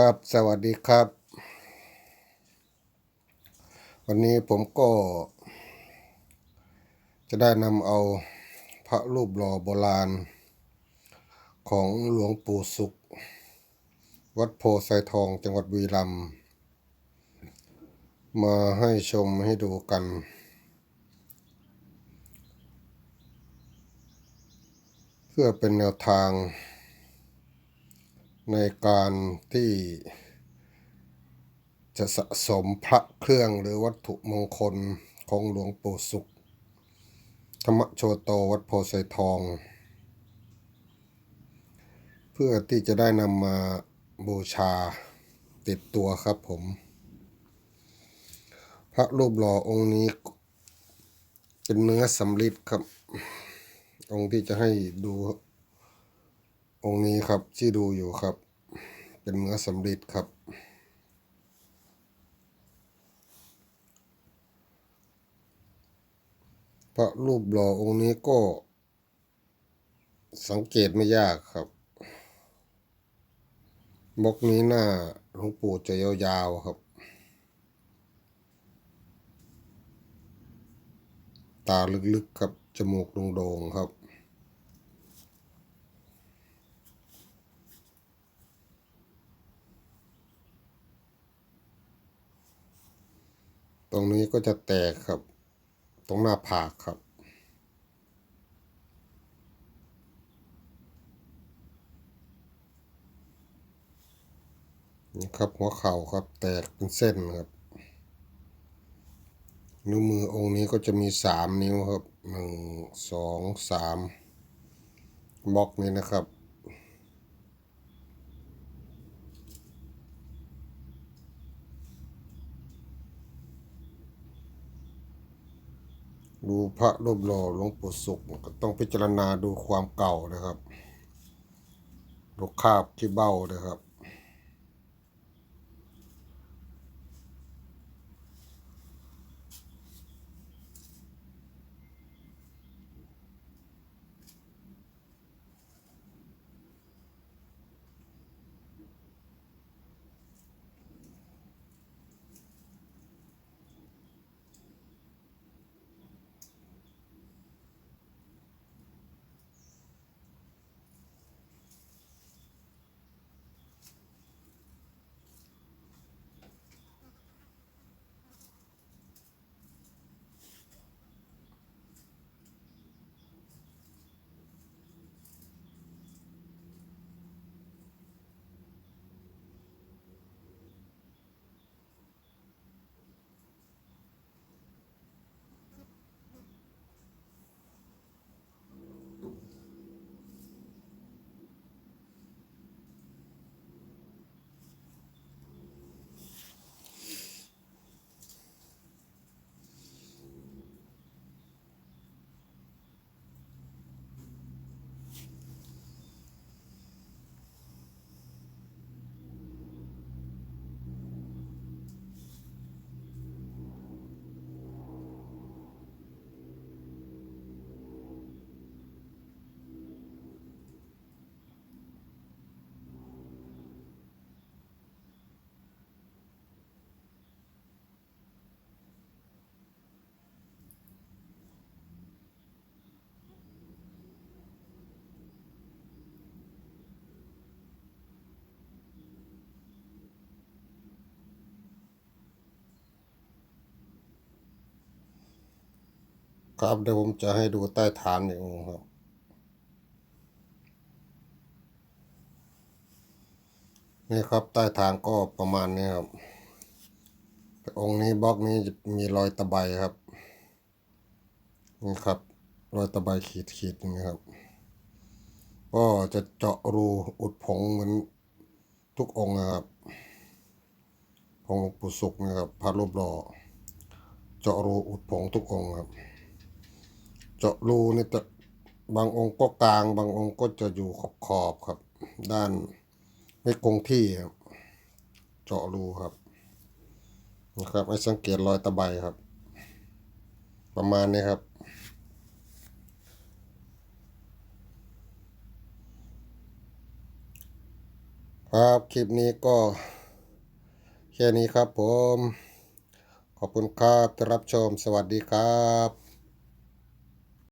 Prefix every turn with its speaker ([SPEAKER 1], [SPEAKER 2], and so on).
[SPEAKER 1] ครับ สวัสดีครับ วันนี้ผมก็ จะได้นำเอาพระรูปหล่อโบราณ ของหลวงปู่สุข วัดโพไซทองจังหวัดบุรีรัมย์มาให้ชมให้ดูกัน เพื่อเป็นแนวทาง ในการที่จะสะสมพระเครื่องหรือวัตถุมงคลของหลวงปู่สุข ธรรมโชโตวัดโพไซทอง เพื่อที่จะได้นำมาบูชาติดตัวครับผม พระรูปหล่อองค์นี้เป็นเนื้อสำริดครับ องค์ที่จะให้ดู องค์นี้ครับที่ดูอยู่ครับ เป็นเนื้อสำริดครับ พระรูปหล่อองค์นี้ก็ สังเกตไม่ยากครับบล็อกนี้หน้าหลวงปู่จะยาวๆครับ ตาลึกๆครับ จมูกโด่งๆครับ ต รงนี้ก็จะแตกครับ ตรงหน้าผากครับ นี่ครับหัวเข่าครับแตกเป็นเส้นครับ นิ้วมือองค์นี้ก็จะมีสามนิ้วครับหนึ่งสองสามบล็อกนี้นะครับ ดูพระรูปหล่อหลวงปู่สุขก็ต้องพิจารณาดูความเก่านะครับดูคาบที่เบ้านะครับ ครับเดี๋ยวผมจะให้ดูใต้ฐานอีกองค์ครับ นี่ครับใต้ฐานก็ประมาณนี้ครับองค์นี้บล็อกนี้จะมีรอยตะไบครับ นี่ครับ รอยตะไบขีดขีดนี่ครับ ก็จะเจาะรูอุดผงเหมือนทุกองค์นะครับองหลวงปู่ศุกนะครับพระรูปหล่อเจาะรูอุดผงทุกองค์ครับ เจาะรูเนี่ยจะบางองค์ก็กลาง บางองค์ก็จะอยู่ขอบขอบครับ ด้านไม่คงที่ครับ เจาะรูครับนะครับให้สังเกตรอยตะไบครับ ประมาณนี้ครับครับคลิปนี้ก็แค่นี้ครับผม ขอบคุณครับที่รับชมสวัสดีครับ